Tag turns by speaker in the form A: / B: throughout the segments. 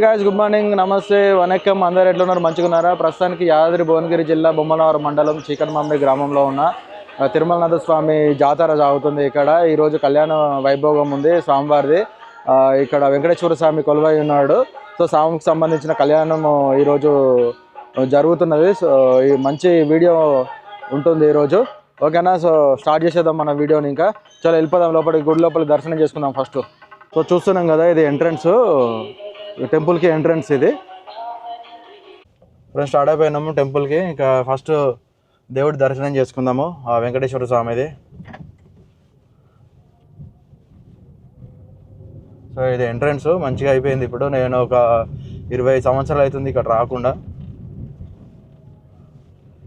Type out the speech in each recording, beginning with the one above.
A: Guys good morning నమస్తే వనక్కం అందరు ఎట్లున్నారు మంచిగా ప్రస్తుతానికి యాదాద్రి భువనగిరి జిల్లా బొమ్మలవరం మండలం చీకటిమామిడి గ్రామంలో ఉన్న తిరుమలనాథ స్వామి జాతర సాగుతుంది ఇక్కడ. ఈరోజు కళ్యాణ వైభోగం ఉంది స్వామివారిది. ఇక్కడ వెంకటేశ్వర స్వామి కొలువై ఉన్నాడు. సో స్వామికి సంబంధించిన కళ్యాణం ఈరోజు జరుగుతున్నది. సో ఈ మంచి వీడియో ఉంటుంది ఈరోజు ఓకేనా? సో స్టార్ట్ చేసేద్దాం మన వీడియోని ఇంకా. చాలా వెళ్ళిపోదాం లోపలికి. గుడి లోపల దర్శనం చేసుకుందాం ఫస్ట్. సో చూస్తున్నాం కదా ఇది ఎంట్రన్స్. టెంపుల్కి ఎంట్రన్స్ ఇది. ఫ్రెండ్స్ స్టార్ట్ అయిపోయినాము టెంపుల్కి. ఇంకా ఫస్ట్ దేవుడి దర్శనం చేసుకుందాము. ఆ వెంకటేశ్వర స్వామిది. సో ఇది ఎంట్రన్స్. మంచిగా అయిపోయింది ఇప్పుడు. నేను ఒక ఇరవై సంవత్సరాలు అవుతుంది ఇక్కడ రాకుండా.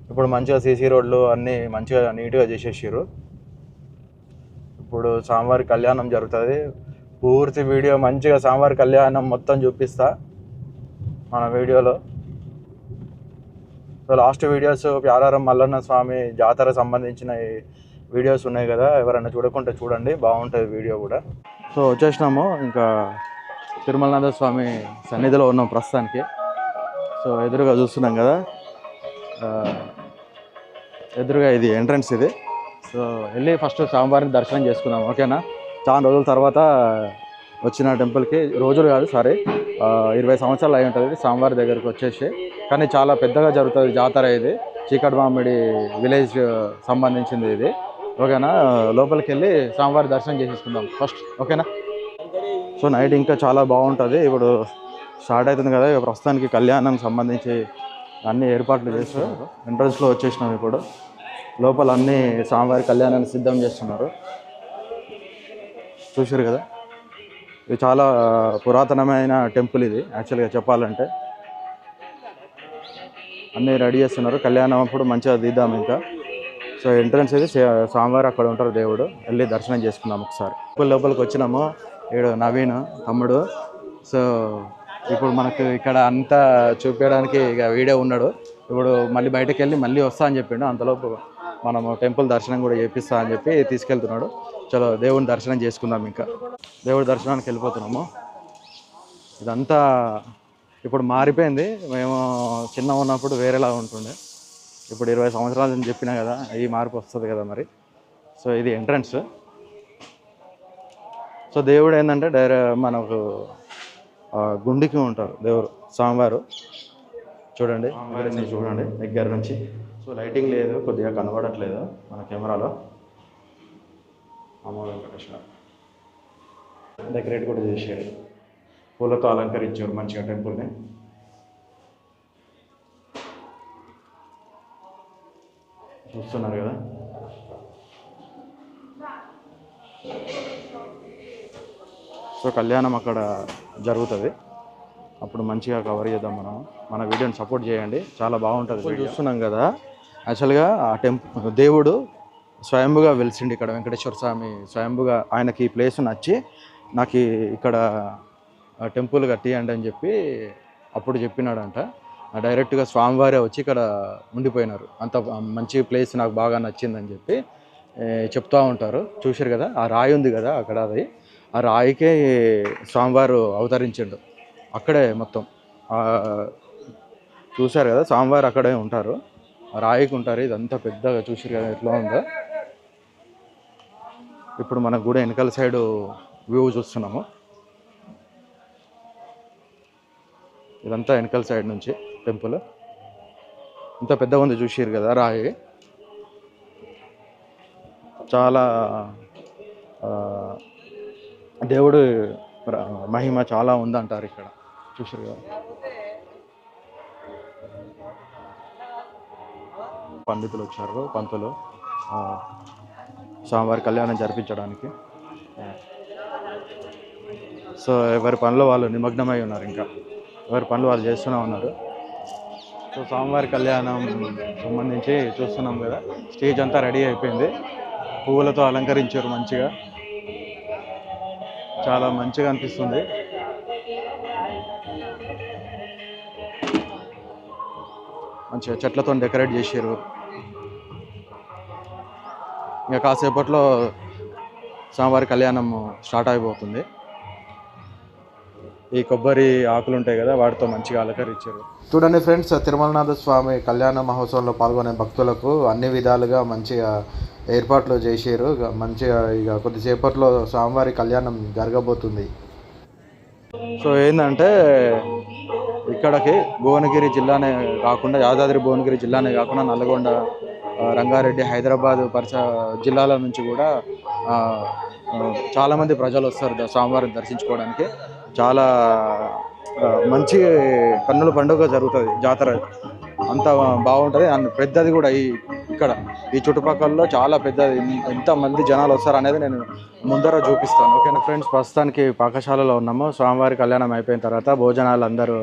A: ఇప్పుడు మంచిగా సీసీ రోడ్లు అన్నీ మంచిగా నీట్గా చేసేసారు ఇప్పుడు స్వామివారి కళ్యాణం జరుగుతుంది. పూర్తి వీడియో మంచిగా సాంబార్ కళ్యాణం మొత్తం చూపిస్తా మన వీడియోలో. So last videos Pyararam Mallanna స్వామి జాతర సంబంధించిన వీడియోస్ ఉన్నాయి కదా ఎవరైనా చూడకుంటే చూడండి బాగుంటుంది వీడియో కూడా. సో వచ్చేసినాము ఇంకా తిరుమలనాథ స్వామి సన్నిధిలో ఉన్నాం ప్రస్తుతానికి. సో ఎదురుగా చూస్తున్నాం కదా ఎదురుగా ఇది ఎంట్రన్స్ ఇది. సో వెళ్ళి ఫస్ట్ స్వామివారిని దర్శనం చేసుకుందాం ఓకేనా? చాలా రోజుల తర్వాత వచ్చిన టెంపుల్కి రోజులు కాదు సారీ ఇరవై సంవత్సరాలు అయి ఉంటుంది స్వామివారి దగ్గరికి వచ్చేసి. కానీ చాలా పెద్దగా జరుగుతుంది జాతర ఇది చీకటిమామిడి విలేజ్ సంబంధించింది ఇది. ఓకేనా? లోపలికి వెళ్ళి స్వామివారి దర్శనం చేసేసుకుందాం. ఫస్ట్ ఓకేనా? సో నైట్ ఇంకా చాలా బాగుంటుంది. ఇప్పుడు స్టార్ట్ అవుతుంది కదా ఇక ప్రస్తుతానికి కళ్యాణం సంబంధించి అన్ని ఏర్పాట్లు చేస్తున్నారు. ఎంట్రన్స్లో వచ్చేసినాం ఇప్పుడు. లోపల అన్ని స్వామివారి కళ్యాణాన్ని సిద్ధం చేస్తున్నారు. చూసారు కదా? ఇది చాలా పురాతనమైన టెంపుల్ ఇది యాక్చువల్గా చెప్పాలంటే. అన్నీ రెడీ చేస్తున్నారు. కళ్యాణం అప్పుడు మంచిగా దిద్దాం ఇంకా. సో ఎంట్రన్స్ ఇది స్వామివారు అక్కడ ఉంటారు దేవుడు. వెళ్ళి దర్శనం చేసుకున్నాం ఒకసారి. టెంపుల్ లోపలికి వచ్చినాము. ఈడు నవీన్ తమ్ముడు. సో ఇప్పుడు మనకు ఇక్కడ అంతా చూపించడానికి ఇక వీడే ఉన్నాడు. ఇప్పుడు మళ్ళీ బయటకు వెళ్ళి మళ్ళీ వస్తా అని చెప్పిండు. అంతలోపు మనము టెంపుల్ దర్శనం కూడా చేపిస్తా అని చెప్పి తీసుకెళ్తున్నాడు. చలో దేవుని దర్శనం చేసుకుందాం ఇంకా. దేవుడి దర్శనానికి వెళ్ళిపోతున్నాము. ఇదంతా ఇప్పుడు మారిపోయింది. మేము చిన్న ఉన్నప్పుడు వేరేలా ఉంటుండే. ఇప్పుడు ఇరవై సంవత్సరాలు అని చెప్పినా కదా ఈ మార్పు వస్తుంది కదా మరి. సో ఇది ఎంట్రన్స్. సో దేవుడు ఏంటంటే డైరె మనకు గుండికి ఉంటారు దేవుడు స్వామివారు. చూడండి చూడండి దగ్గర నుంచి. సో లైటింగ్ లేదు కొద్దిగా కనబడట్లేదు మన కెమెరాలో. అమ్మ వెంకటేశ్వర డెకరేట్ కూడా చేశారు. పూలతో అలంకరించారు మంచిగా టెంపుల్ని చూస్తున్నారు కదా. సో కళ్యాణం అక్కడ జరుగుతుంది. అప్పుడు మంచిగా కవర్ చేద్దాం మనం. మన వీడియోని సపోర్ట్ చేయండి. చాలా బాగుంటుంది చూస్తున్నాం కదా. యాక్చువల్గా ఆ టెంపుల్ దేవుడు స్వయంభుగా వెలిసిండి ఇక్కడ వెంకటేశ్వర స్వామి స్వయంభుగా ఆయనకి ఈ ప్లేస్ నచ్చి నాకు ఇక్కడ టెంపుల్ కట్టియండి అని చెప్పి అప్పుడు చెప్పినాడంట. డైరెక్ట్గా స్వామివారే వచ్చి ఇక్కడ ఉండిపోయినారు. అంత మంచి ప్లేస్ నాకు బాగా నచ్చిందని చెప్పి చెప్తూ ఉంటారు. చూశారు కదా ఆ రాయి ఉంది కదా అక్కడ అది. ఆ రాయికే స్వామివారు అవతరించిండు. అక్కడే మొత్తం. చూశారు కదా స్వామివారు అక్కడే ఉంటారు. రాయకుంటారు రాయికి ఉంటారు ఇదంతా పెద్దగా చూశారు కదా ఎట్లా ఉందో. ఇప్పుడు మనకు కూడా వెనకాల సైడ్ వ్యూ చూస్తున్నాము. ఇదంతా వెనకాల సైడ్ నుంచి టెంపుల్. ఇంత పెద్దగా ఉంది చూసిరు కదా రాయి. చాలా దేవుడు మహిమ చాలా ఉందంటారు ఇక్కడ. చూసారు కదా. పండితులు వచ్చారు పంతులు స్వామివారి కళ్యాణం జరిపించడానికి. సో ఎవరి పనులు వాళ్ళు నిమగ్నమై ఉన్నారు ఇంకా. ఎవరి పనులు వాళ్ళు చేస్తూనే ఉన్నారు. సో స్వామివారి కళ్యాణం సంబంధించి చూస్తున్నాం కదా. స్టేజ్ అంతా రెడీ అయిపోయింది. పువ్వులతో అలంకరించారు మంచిగా. చాలా మంచిగా అనిపిస్తుంది. మంచిగా చెట్లతో డెకరేట్ చేశారు. ఇంకా కాసేపట్లో స్వామివారి కళ్యాణం స్టార్ట్ అయిపోతుంది. ఈ కొబ్బరి ఆకులు ఉంటాయి కదా వాటితో మంచిగా అలంకరించారు. చూడండి ఫ్రెండ్స్ తిరుమలనాథ స్వామి కళ్యాణ మహోత్సవంలో పాల్గొనే భక్తులకు అన్ని విధాలుగా మంచిగా ఏర్పాట్లు చేసారు ఇక మంచిగా ఇక కొద్దిసేపట్లో స్వామివారి కళ్యాణం జరగబోతుంది. సో ఏంటంటే ఇక్కడికి భువనగిరి జిల్లానే కాకుండా యాదాద్రి భువనగిరి జిల్లానే కాకుండా నల్గొండ రంగారెడ్డి హైదరాబాద్ పరిస జిల్లాల నుంచి కూడా చాలామంది ప్రజలు వస్తారు స్వామివారిని దర్శించుకోవడానికి. చాలా మంచి కన్నుల పండుగ జరుగుతుంది జాతర. అంత బాగుంటుంది. అండ్ పెద్దది కూడా ఈ ఇక్కడ ఈ చుట్టుపక్కలలో చాలా పెద్దది. ఎంతమంది జనాలు వస్తారు అనేది నేను ముందర చూపిస్తాను. ఓకేనా ఫ్రెండ్స్? ప్రస్తుతానికి పాకశాలలో ఉన్నాము. స్వామివారి కళ్యాణం అయిపోయిన తర్వాత భోజనాలు అందరూ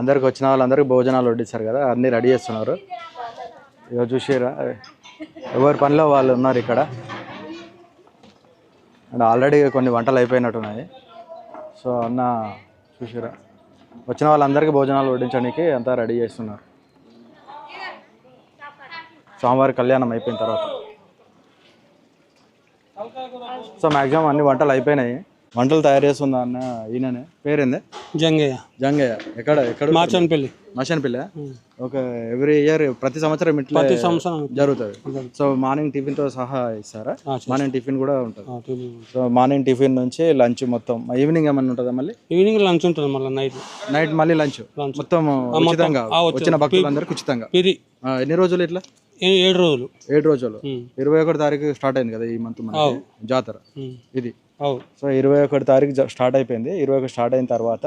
A: అందరికి వచ్చిన వాళ్ళందరికీ భోజనాలు వడ్డిస్తారు కదా. అన్నీ రెడీ చేస్తున్నారు. ఇక చూసారా ఎవరి పనిలో వాళ్ళు ఉన్నారు ఇక్కడ. అండ్ ఆల్రెడీ కొన్ని వంటలు అయిపోయినట్టున్నాయి. సో అన్న చూసిరా వచ్చిన వాళ్ళందరికీ భోజనాలు వడ్డించడానికి అంతా రెడీ చేస్తున్నారు. స్వామివారి కళ్యాణం అయిపోయిన తర్వాత. సో మ్యాక్సిమం అన్ని వంటలు అయిపోయినాయి. వంటలు తయారు చేస్తుందా అన్న ఈయననే? పేరేంది?
B: జంగయ్య.
A: జంగయ్య. ఎక్కడ ఎక్కడ
B: మాచన్పల్లి.
A: మషన్పల్లి ఒక ఎవ్రీ ఇయర్ ప్రతి సంవత్సరం ఇట్లా
B: ప్రతి సంవత్సరం
A: జరుగుతుంది. సో మార్నింగ్ టిఫిన్తో సహా ఇస్తారా. మార్నింగ్ టిఫిన్ కూడా ఉంటుంది. సో మార్నింగ్ టిఫిన్ నుంచి లంచ్ మొత్తం. ఈవినింగ్ ఏమన్నా ఉంటుందా మళ్ళీ?
B: ఈవినింగ్ లంచ్ ఉంటుంది మళ్ళీ నైట్.
A: నైట్ మళ్ళీ లంచ్. మొత్తం ఉచితంగా. వచ్చిన భక్తులందరికీ ఉచితంగా. ఎన్ని రోజులు ఇట్లా?
B: ఏడు రోజులు.
A: ఏడు రోజులు. ఇరవై ఒకటి తారీఖు స్టార్ట్ అయింది కదా ఈ మంత్ జాతర. ఇది.
B: Oh,
A: సో ఇరవై ఒకటి తారీఖు స్టార్ట్ అయిపోయింది. ఇరవై ఒకటి స్టార్ట్ అయిన తర్వాత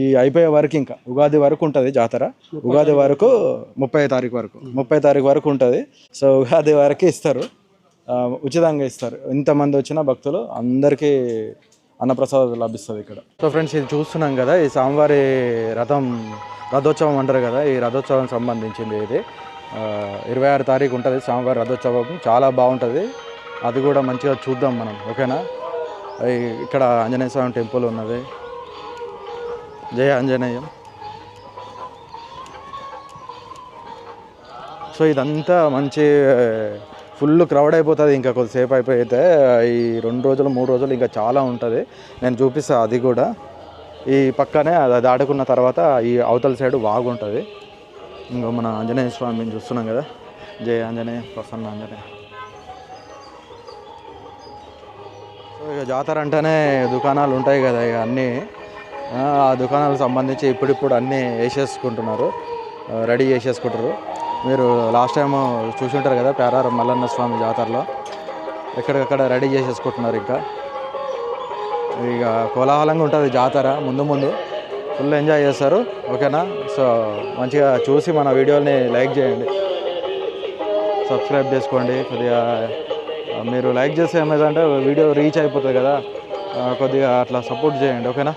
A: ఈ అయిపోయే వరకు ఇంకా ఉగాది వరకు ఉంటుంది జాతర. ఉగాది వరకు ముప్పై తారీఖు వరకు ముప్పై తారీఖు వరకు ఉంటుంది. సో ఉగాది వరకు ఇస్తారు. ఉచితంగా ఇస్తారు. ఇంతమంది వచ్చిన భక్తులు అందరికీ అన్నప్రసాదం లభిస్తుంది ఇక్కడ. సో ఫ్రెండ్స్ ఇది చూస్తున్నాం కదా ఈ స్వామివారి రథం రథోత్సవం అంటారు కదా ఈ రథోత్సవం సంబంధించింది ఇది. ఇరవై ఆరు తారీఖు ఉంటుంది స్వామివారి రథోత్సవం. చాలా బాగుంటుంది. అది కూడా మంచిగా చూద్దాం మనం ఓకేనా? ఇక్కడ ఆంజనేయ స్వామి టెంపుల్ ఉన్నది. జయ ఆంజనేయం. సో ఇదంతా మంచి ఫుల్ క్రౌడ్ అయిపోతుంది ఇంకా కొద్దిసేపు అయిపోయితే ఈ రెండు రోజులు మూడు రోజులు ఇంకా చాలా ఉంటుంది. నేను చూపిస్తాను అది కూడా. ఈ పక్కనే అది దాటుకున్న తర్వాత ఈ అవతల సైడ్ వాగు ఉంటుంది. మన ఆంజనేయ స్వామిని చూస్తున్నాం కదా. జయ ఆంజనేయ ప్రసన్న ఆంజనేయ. సో ఇక జాతర అంటేనే దుకాణాలు ఉంటాయి కదా ఇక అన్నీ. ఆ దుకాణాలకు సంబంధించి ఇప్పుడిప్పుడు అన్నీ వేసేసుకుంటున్నారు. రెడీ చేసేసుకుంటారు. మీరు లాస్ట్ టైం చూసి ఉంటారు కదా పేరారం మల్లన్న స్వామి జాతరలో. ఎక్కడికక్కడ రెడీ చేసేసుకుంటున్నారు ఇంకా. ఇక కోలాహలంగా ఉంటుంది జాతర ముందు ముందు. ఫుల్ ఎంజాయ్ చేస్తారు. ఓకేనా? సో మంచిగా చూసి మన వీడియోని లైక్ చేయండి. సబ్స్క్రైబ్ చేసుకోండి. కొద్దిగా మీరు లైక్ చేస్తే ఏమైందంటే వీడియో రీచ్ అయిపోతుంది కదా. కొద్దిగా అట్లా సపోర్ట్ చేయండి ఓకేనా?